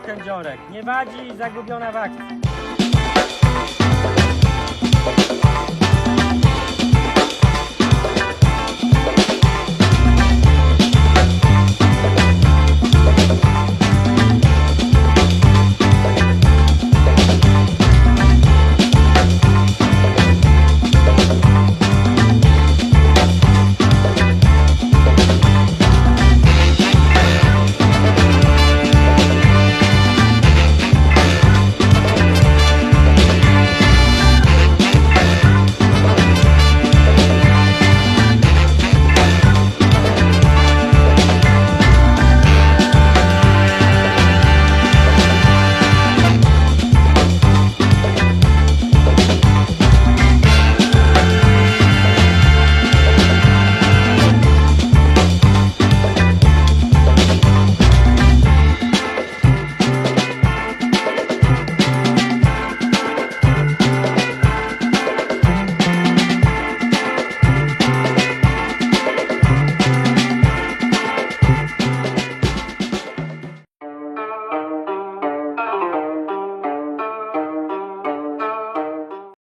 kędziorek. Nie wadzi, zagubiona w akcji.